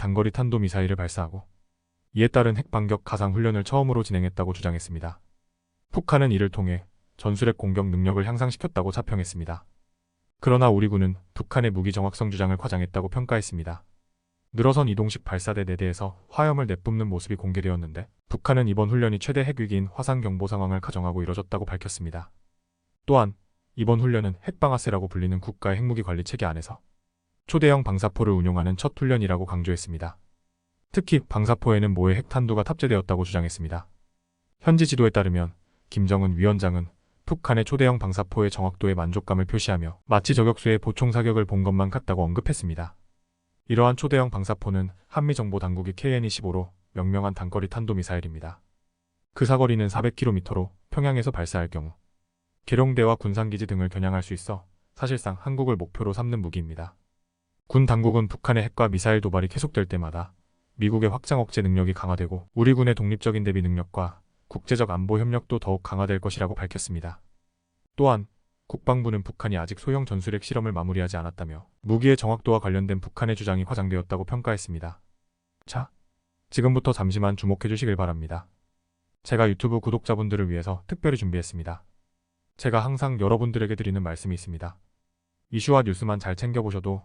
단거리 탄도미사일을 발사하고 이에 따른 핵반격 가상 훈련을 처음으로 진행했다고 주장했습니다. 북한은 이를 통해 전술핵 공격 능력을 향상시켰다고 자평했습니다. 그러나 우리 군은 북한의 무기 정확성 주장을 과장했다고 평가했습니다. 늘어선 이동식 발사대 4대에서 화염을 내뿜는 모습이 공개되었는데 북한은 이번 훈련이 최대 핵위기인 화상 경보 상황을 가정하고 이뤄졌다고 밝혔습니다. 또한 이번 훈련은 핵방아쇠라고 불리는 국가의 핵무기 관리 체계 안에서 초대형 방사포를 운용하는 첫 훈련이라고 강조했습니다. 특히 방사포에는 모의 핵탄두가 탑재되었다고 주장했습니다. 현지 지도에 따르면 김정은 위원장은 북한의 초대형 방사포의 정확도에 만족감을 표시하며 마치 저격수의 보총 사격을 본 것만 같다고 언급했습니다. 이러한 초대형 방사포는 한미 정보 당국이 KN-25로 명명한 단거리 탄도미사일입니다. 그 사거리는 400km로 평양에서 발사할 경우 계룡대와 군산기지 등을 겨냥할 수 있어 사실상 한국을 목표로 삼는 무기입니다. 군 당국은 북한의 핵과 미사일 도발이 계속될 때마다 미국의 확장 억제 능력이 강화되고 우리 군의 독립적인 대비 능력과 국제적 안보 협력도 더욱 강화될 것이라고 밝혔습니다. 또한 국방부는 북한이 아직 소형 전술핵 실험을 마무리하지 않았다며 무기의 정확도와 관련된 북한의 주장이 과장되었다고 평가했습니다. 자, 지금부터 잠시만 주목해 주시길 바랍니다. 제가 유튜브 구독자분들을 위해서 특별히 준비했습니다. 제가 항상 여러분들에게 드리는 말씀이 있습니다. 이슈와 뉴스만 잘 챙겨보셔도